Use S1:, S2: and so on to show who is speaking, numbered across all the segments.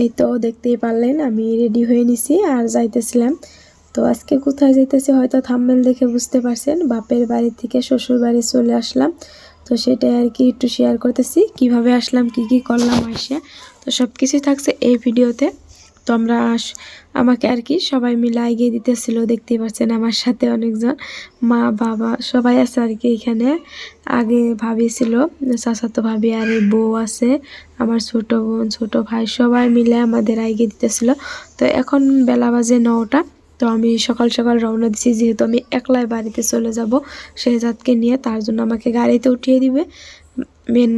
S1: এই তো দেখতেই পারলেন, আমি রেডি হয়ে নিছি আর যাইতেছিলাম। তো আজকে কোথায় যাইতেছি হয়তো থাম্বেল দেখে বুঝতে পারছেন, বাপের বাড়ি থেকে শ্বশুর বাড়ি চলে আসলাম। তো সেটাই আর কি একটু শেয়ার করতেছি, কীভাবে আসলাম, কি কি করলাম, আসে। তো সব কিছুই থাকছে এই ভিডিওতে তো আমরা আমাকে আর কি সবাই মিলে এগিয়ে দিতেছিল, দেখতেই পাচ্ছেন আমার সাথে অনেকজন। মা, বাবা সবাই আছে আর কি এখানে। আগে ভাবি ছিল চাচাতো ভাবি আর এই বউ আছে, আমার ছোট বোন, ছোট ভাই সবাই মিলে আমাদের এগিয়ে দিতেছিল। তো এখন বেলা বাজে নটা, তো আমি সকাল সকাল রওনা দিছি, যেহেতু আমি একলাই বাড়িতে চলে যাব শেহজাদকে নিয়ে তার জন্য আমাকে গাড়িতে উঠিয়ে দিবে। মেন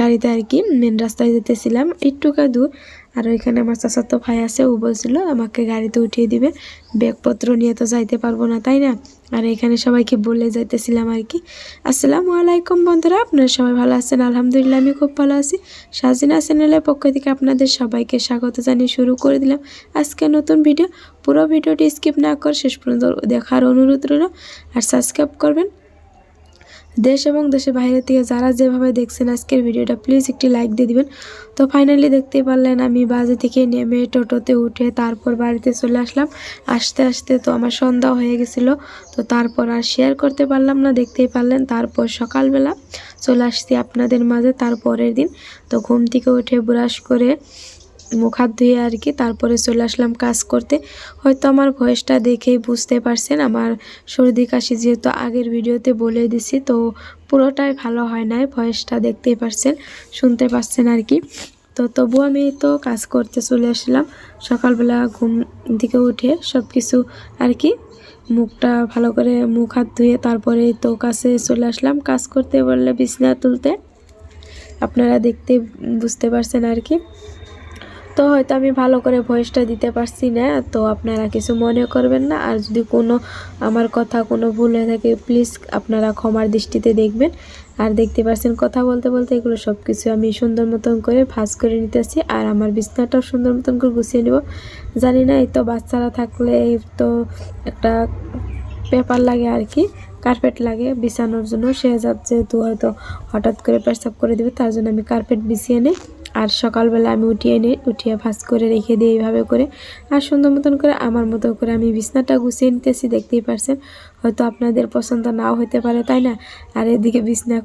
S1: গাড়িতে আর কি, মেন রাস্তায় যেতেছিলাম একটুকা দূর। আর ওইখানে আমার চাচাতো ভাই আছে, ও বলছিল, আমাকে গাড়িতে উঠিয়ে দিবে, ব্যাগপত্র নিয়ে তো যাইতে পারব না, তাই না? আর এখানে সবাইকে বলে যাইতেছিলাম আর কি। আসসালামু আলাইকুম বন্ধুরা, আপনারা সবাই ভালো আছেন? আলহামদুলিল্লাহ আমি খুব ভালো আছি। সাজিনা চ্যানেলের পক্ষ থেকে আপনাদের সবাইকে স্বাগত জানিয়ে শুরু করে দিলাম আজকে নতুন ভিডিও। পুরো ভিডিওটি স্কিপ না করে শেষ পর্যন্ত দেখার অনুরোধ রইল, আর সাবস্ক্রাইব করবেন। দেশ এবং দেশের বাইরে থেকে যারা যেভাবে দেখছেন আজকের ভিডিওটা প্লিজ একটি লাইক দিয়ে দিবেন। তো ফাইনালি দেখতে পারলেন আমি বাজে থেকে নেমে টোটোতে উঠে তারপর বাড়িতে চলে আসলাম। আসতে আসতে তো আমার সন্ধ্যা হয়ে গেছিল, তো তারপর আর শেয়ার করতে পারলাম না, দেখতেই পারলেন। তারপর সকালবেলা চলে আসছি আপনাদের মাঝে তারপরের দিন। তো ঘুম থেকে উঠে ব্রাশ করে মুখ হাত ধুয়ে আর কি তারপরে চলে আসলাম কাজ করতে। হয়তো আমার ভয়েসটা দেখেই বুঝতে পারছেন, আমার সর্দি কাশি যেহেতু আগের ভিডিওতে বলে দিছি, তো পুরোটাই ভালো হয় নাই, ভয়েসটা দেখতেই পারছেন, শুনতে পারছেন আর কি। তো তবু আমি তো কাজ করতে চলে আসলাম, সকালবেলা ঘুম থেকে উঠে সব কিছু আর কি, মুখটা ভালো করে মুখ হাত ধুয়ে তারপরে তো কাছে চলে আসলাম, কাজ করতে বললে বিছনা তুলতে। আপনারা দেখতে বুঝতে পারছেন আর কি। তো হয়তো আমি ভালো করে ভয়েসটা দিতে পারছি না, তো আপনারা কিছু মনে করবেন না। আর যদি কোনো আমার কথা, কোনো ভুল হয়ে থাকে প্লিজ আপনারা ক্ষমার দৃষ্টিতে দেখবেন। আর দেখতে পাচ্ছেন কথা বলতে বলতে এগুলো সব কিছু আমি সুন্দর মতন করে ভাজ করে নিতেছি, আর আমার বিছনাটাও সুন্দর মতন করে গুছিয়ে নেব। জানি না, এই তো বাচ্চারা থাকলে এই তো একটা পেপার লাগে আর কি, কার্পেট লাগে বিছানোর জন্য। সে যেহেতু হয়তো হঠাৎ করে পেশাব করে দিবে, তার জন্য আমি কার্পেট বিছিয়ে নিই। আর সকালবেলা আমি উঠিয়ে নিই উঠিয়ে ভাজ করে রেখে দিই এইভাবে করে। আর সুন্দর মতন করে আমার মতো করে আমি বিছনাটা গুছিয়ে নিতেছি, দেখতেই পারছেন। হয়তো আপনাদের পছন্দ নাও হতে পারে, তাই না? আর এদিকে বিছনা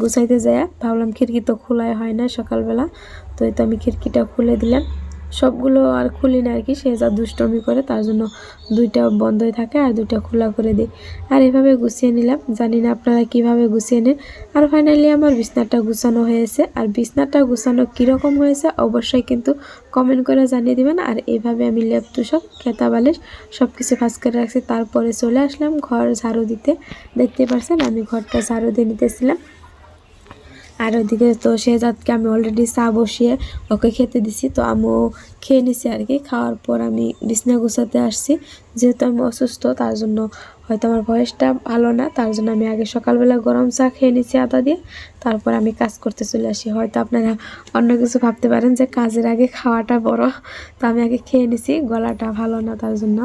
S1: গুছাইতে যায় ভাবলাম খিড়কি তো খোলাই হয় না সকালবেলা, তো এই তো আমি খিড়কিটা খুলে দিলাম। সবগুলো আর খুলি না আর কি, সে যা দুষ্টমি করে তার জন্য দুইটা বন্ধই থাকে আর দুইটা খোলা করে দিই। আর এভাবে গুছিয়ে নিলাম। জানি না আপনারা কীভাবে গুছিয়ে নেন। আর ফাইনালি আমার বিছনাটা গুছানো হয়েছে। আর বিছনাটা গুছানো কীরকম হয়েছে অবশ্যই কিন্তু কমেন্ট করে জানিয়ে দিবেন। আর এইভাবে আমি লেপ তুষক খেতা বালিশ সব কিছু ফাঁস করে রাখছি। তারপরে চলে আসলাম ঘর ঝাড়ু দিতে। দেখতে পারছেন আমি ঘরটা ঝাড়ু দিয়ে নিতেছিলাম। আর ওদিকে তো শেহজাদকে আমি অলরেডি চা বসিয়ে ওকে খেতে দিছি, তো আমিও খেয়ে নিছি আর কি। খাওয়ার পর আমি বিছনা গুছাতে আসছি। যেহেতু আমি অসুস্থ, তার জন্য হয়তো আমার বয়সটা ভালো না, তার জন্য আমি আগে সকালবেলা গরম চা খেয়ে নিছি আদা দিয়ে। তারপর আমি কাজ করতে চলে আসি। হয়তো আপনারা অন্য কিছু ভাবতে পারেন যে কাজের আগে খাওয়াটা বড়। তো আমি আগে খেয়ে নিছি, গলাটা ভালো না তার জন্য।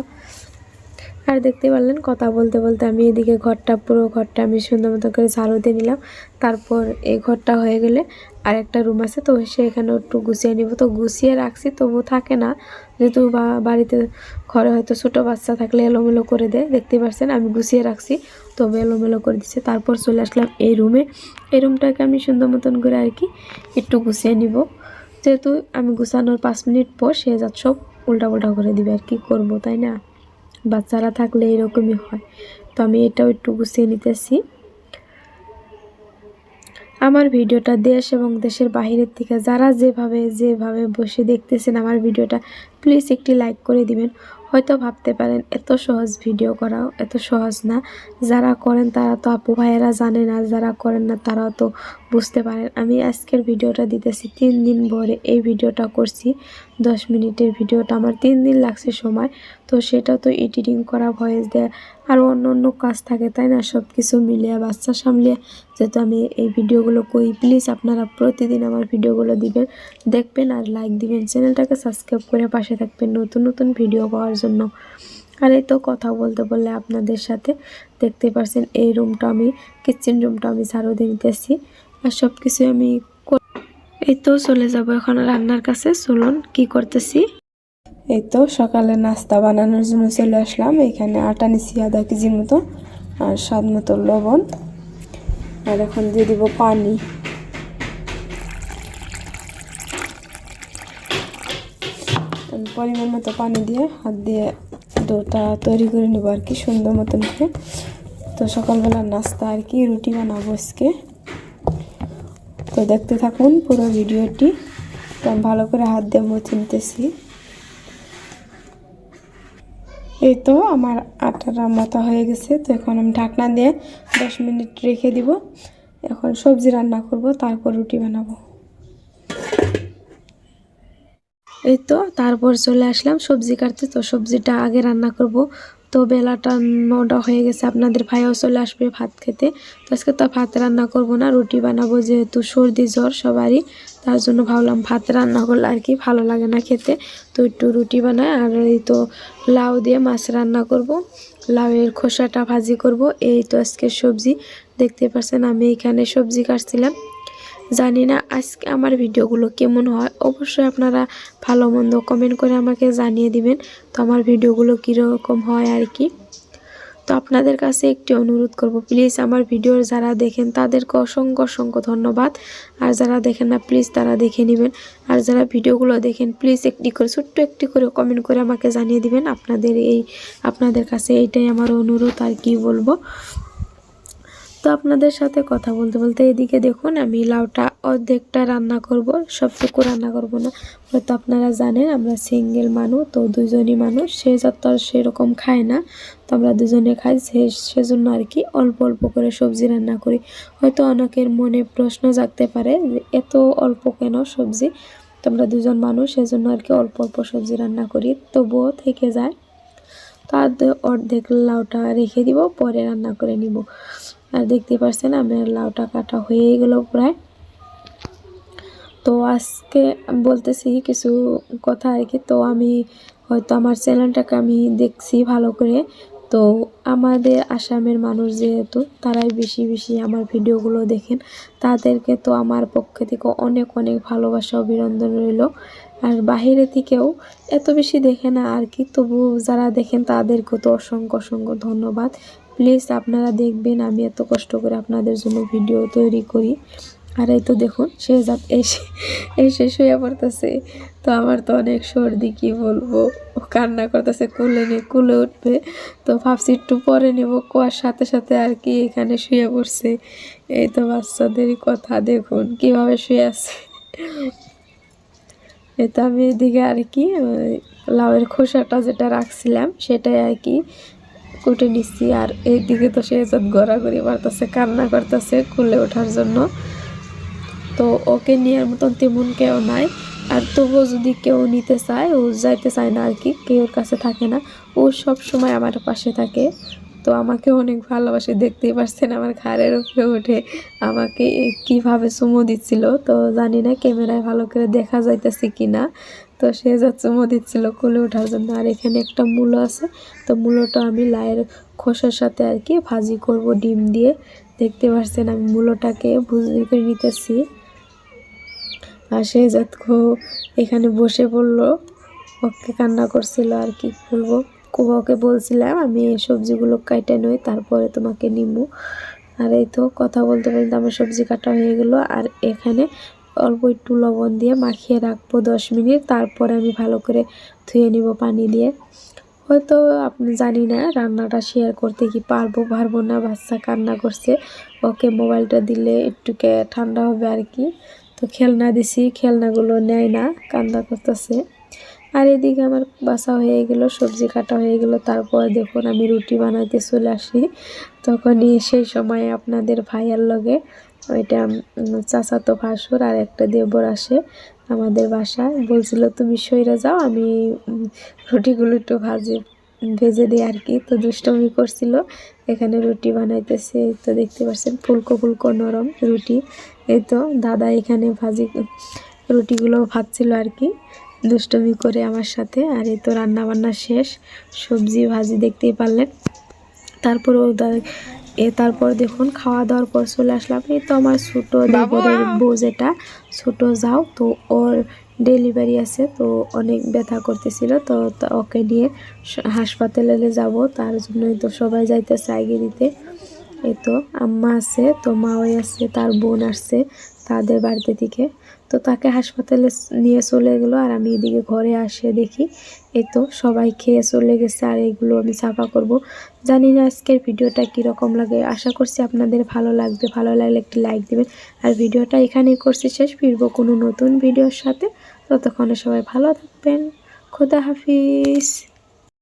S1: আর দেখতে পারলেন, কথা বলতে বলতে আমি এদিকে ঘরটা, পুরো ঘরটা আমি সুন্দর মতো করে ঝাড়ু দিয়ে নিলাম। তারপর এই ঘরটা হয়ে গেলে আর একটা রুম আছে, তো সে এখানে একটু গুছিয়ে নিব। তো গুছিয়ে রাখছি তবু থাকে না। যেহেতু বাড়িতে ঘরে হয়তো ছোটো বাচ্চা থাকলে এলোমেলো করে দেয়, দেখতে পাচ্ছেন আমি গুছিয়ে রাখছি তবে এলোমেলো করে দিচ্ছে। তারপর চলে আসলাম এই রুমে এই রুমটাকে আমি সুন্দর মতন করে আর কি একটু গুছিয়ে নিব। যেহেতু আমি গুছানোর পাঁচ মিনিট পর সে যা সব উল্টা উল্টা করে দিবে, আর কি করব, তাই না? বাচ্চারা থাকলে এরকমই হয়। তো আমি এটাও একটু গুছিয়ে নিতেছি। আমার ভিডিওটা দেশ এবং দেশের বাহিরের থেকে যারা যেভাবে যেভাবে বসে দেখতেছেন আমার ভিডিওটা প্লিজ একটি লাইক করে দিবেন। হয়তো ভাবতে পারেন, এত সহজ ভিডিও করাও এত সহজ না। যারা করেন তারা তো আপু ভাইয়েরা জানে না, যারা করেন না তারাও তো বুঝতে পারেন। আমি আজকের ভিডিওটা দিতেছি, তিন দিন ভরে এই ভিডিওটা করছি। দশ মিনিটের ভিডিওটা, আমার তিন দিন লাগছে সময়। তো সেটা তো এডিটিং করা ভয়েস দেয়, আর অন্য অন্য কাজ থাকে, তাই না? সব কিছু মিলিয়ে, বাচ্চা সামলিয়ে, যেহেতু আমি এই ভিডিওগুলো করি, প্লিজ আপনারা প্রতিদিন আমার ভিডিওগুলো দিবেন। দেখবেন আর লাইক দিবেন। চ্যানেলটাকে সাবস্ক্রাইব করে পাশে থাকবেন নতুন নতুন ভিডিও পাওয়ার জন্য। আর এই তো কথা বলতে বললে আপনাদের সাথে, দেখতে পারছেন এই রুমটা আমি কিচেন রুমটা আমি দিয়ে নিতেছি। আর সব কিছু আমি এই তো চলে যাব এখন রান্নার কাছে, চলুন কি করতেছি। এই তো সকালে নাস্তা বানানোর জন্য চলে আসলাম, এখানে আটা নিচ্ছি আধা কেজির মতো, আর স্বাদ মতো লবণ। আর এখন দিয়ে দিব পানি। পরিমাণ মতো পানি দিয়ে হাত দিয়ে ডোটা তৈরি করে নেব আর কি, সুন্দর মতন করে। তো সকালবেলা নাস্তা আর কি, রুটি বানাবো আজকে। তো দেখতে থাকুন পুরো ভিডিওটি। তো ভালো করে হাত দিয়ে মুছে নিতেছি। এই তো আমার আটাটা মতো হয়ে গেছে, তো এখন আমি ঢাকনা দিয়ে দশ মিনিট রেখে দিব। এখন সবজি রান্না করব, তারপর রুটি বানাবো। এই তো, তারপর চলে আসলাম। সবজি কাটতে, তো সবজিটা আগে রান্না করব। তো বেলাটা নটা হয়ে গেছে, আপনাদের ভাইও চলে আসবে ভাত খেতে। তো আজকে তো ভাত রান্না করব না, রুটি বানাবো যেহেতু সর্দি জ্বর সবারই। তার জন্য ভাবলাম ভাত রান্না করলে আর কি ভালো লাগে না খেতে। তো একটু রুটি বানাই, আর এই তো লাউ দিয়ে মাছ রান্না করব। লাউয়ের খোসাটা ভাজি করব। এই তো আজকে সবজি। দেখতে পাচ্ছেন, আমি এখানে সবজি কাটছিলাম। জানি না আজকে আমার ভিডিওগুলো কেমন হয়। অবশ্যই আপনারা ভালো মন্দ কমেন্ট করে আমাকে জানিয়ে দিবেন তো আমার ভিডিওগুলো কীরকম হয় আর কি। তো আপনাদের কাছে একটি অনুরোধ করব প্লিজ আমার ভিডিওর যারা দেখেন তাদেরকে অসংখ্য অসংখ্য ধন্যবাদ। আর যারা দেখেন না প্লিজ তারা দেখে নেবেন। আর যারা ভিডিওগুলো দেখেন প্লিজ একটি করে, ছোট্ট একটি করে কমেন্ট করে আমাকে জানিয়ে দিবেন। আপনাদের এই, আপনাদের কাছে এইটাই আমার অনুরোধ আর কি বলব। তো আপনাদের সাথে কথা বলতে বলতে এদিকে দেখুন, আমি লাউটা অর্ধেকটা রান্না করব, সবটুকু রান্না করব না। হয়তো আপনারা জানেন, আমরা সিঙ্গেল মানুষ তো দুজনই মানুষ সে যত আর সেরকম খায় না। তো আমরা দুজনে খাই, সে, সেজন্য আর কি অল্প অল্প করে সবজি রান্না করি। হয়তো অনেকের মনে প্রশ্ন জাগতে পারে যে এত অল্প কেন সবজি? তো আমরা দুজন মানুষ সেজন্য আর কি অল্প অল্প সবজি রান্না করি, তবুও থেকে যায়। তার অর্ধেক লাউটা রেখে দিব, পরে রান্না করে নিব। আর দেখতে পাচ্ছেন আমার লাউটা কাটা হয়ে গেল প্রায়। তো আজকে বলতেছি কিছু কথা আর কি। তো আমি হয়তো আমার চ্যানেলটাকে আমি দেখছি ভালো করে। তো আমাদের আসামের মানুষ যেহেতু, তারাই বেশি বেশি আমার ভিডিওগুলো দেখেন। তাদেরকে তো আমার পক্ষ থেকে অনেক অনেক ভালোবাসা অভিনন্দন রইল। আর বাহিরে থেকেও এত বেশি দেখে না আর কি। তবু যারা দেখেন তাদেরকে তো অসংখ্য অসংখ্য ধন্যবাদ। প্লিজ আপনারা দেখবেন, আমি এত কষ্ট করে আপনাদের জন্য ভিডিও তৈরি করি। আর এই তো দেখুন, সে যাত এসে এসে শুয়ে পড়তেছে। তো আমার তো অনেক সর্দি, কি বলব? কান্না করতেছে, কুলে নিয়ে কুলে উঠবে। তো ভাবছি একটু পরে নেব, কুয়ার সাথে সাথে আর কি এখানে শুয়ে পড়ছে। এই তো বাচ্চাদেরই কথা দেখুন, কীভাবে শুয়ে আছে। এই তো আমি এদিকে আর কি লাউয়ের খোসাটা যেটা রাখছিলাম, সেটাই আর কি কুটে নিচ্ছি আর এইদিকে তো সে যত ঘোরাঘুরি মারতেছে, কান্না করতেছে কুলে ওঠার জন্য। তো ওকে নেওয়ার মতন তেমন কেউ নাই। আর তবুও যদি কেউ নিতে চায়, ও যাইতে চায় না আর কি, কেউর কাছে থাকে না। ও সব সময় আমার পাশে থাকে। তো আমাকে অনেক ভালোবাসে, দেখতেই পারছেন আমার ঘাড়ের উপরে উঠে আমাকে কীভাবে চুমো দিচ্ছিল। তো জানি না ক্যামেরায় ভালো করে দেখা যাইতেছে কি না তো সে যা চুমো দিচ্ছিল কোলে ওঠার জন্য। আর এখানে একটা মূলো আছে। তো মূলোটা আমি লায়ের খোসার সাথে আর কি ভাজি করব ডিম দিয়ে। দেখতে পাচ্ছেন আমি মূলোটাকে ভুজি করে নিতেছি। আর সে যাত এখানে বসে পড়ল, ওকে কান্না করছিল আর কি বলব। ওকে বলছিলাম, আমি এই সবজিগুলো কাইটে নই, তারপরে তোমাকে নিমু। আর এই তো কথা বলতে বলতে আমার সবজি কাটা হয়ে গেল। আর এখানে অল্প একটু লবণ দিয়ে মাখিয়ে রাখব দশ মিনিট, তারপরে আমি ভালো করে ধুয়ে নিব পানি দিয়ে। হয়তো আপনি জানি না, রান্নাটা শেয়ার করতে কি পারব পারব না, বাচ্চা কান্না করছে। ওকে মোবাইলটা দিলে একটুকে ঠান্ডা হবে আর কি। তো খেলনা দিছি, খেলনাগুলো নেয় না, কান্না করতেছে। আর এদিকে আমার বাসা হয়ে গেল, সবজি কাটা হয়ে গেল। তারপর দেখুন আমি রুটি বানাইতে চলে আসি। তখনই সেই সময় আপনাদের ভাইয়ার লগে ওইটা চাচাতো ভাসুর আর একটা দেবর আসে আমাদের বাসায়। বলছিল, তুমি সইরা যাও, আমি রুটিগুলো একটু ভাজি, ভেজে দিই আর কি। তো দুষ্টমি করছিল, এখানে রুটি বানাইতেছে। তো দেখতে পাচ্ছেন, ফুলকো ফুলকো নরম রুটি। এই তো দাদা এখানে ভাজি রুটিগুলো ভাজছিল আর কি। দুষ্টমি করে আমার সাথে আর এই তো রান্না বান্না শেষ। সবজি ভাজি দেখতেই পারলেন। তারপর ও এ তারপর দেখুন খাওয়া দাওয়ার পর চলে আসলাম। এই তো আমার ছোটো দেবরের বউ যেটা ছোটো যাও তো ওর ডেলিভারি আছে তো অনেক ব্যথা করতেছিল তো ওকে নিয়ে হাসপাতালে যাব। তার জন্যই তো সবাই যাইতেছে আগে দিতে। এই তো আম্মা আছে তো মাওই আছে তার বোন আসছে তাদের বাড়িতে থেকে। তো তাকে হাসপাতালে নিয়ে চলে গেলো আর আমি এদিকে ঘরে আসে দেখি। এই তো সবাই খেয়ে চলে গেছে আর এগুলো আমি সাফা করব। জানি না আজকের ভিডিওটা কীরকম লাগে। আশা করছি আপনাদের ভালো লাগবে। ভালো লাগলে একটি লাইক দেবেন। আর ভিডিওটা এখানেই করছি শেষ। ফিরবো কোনো নতুন ভিডিওর সাথে। ততক্ষণে সবাই ভালো থাকবেন। খোদা হাফিজ।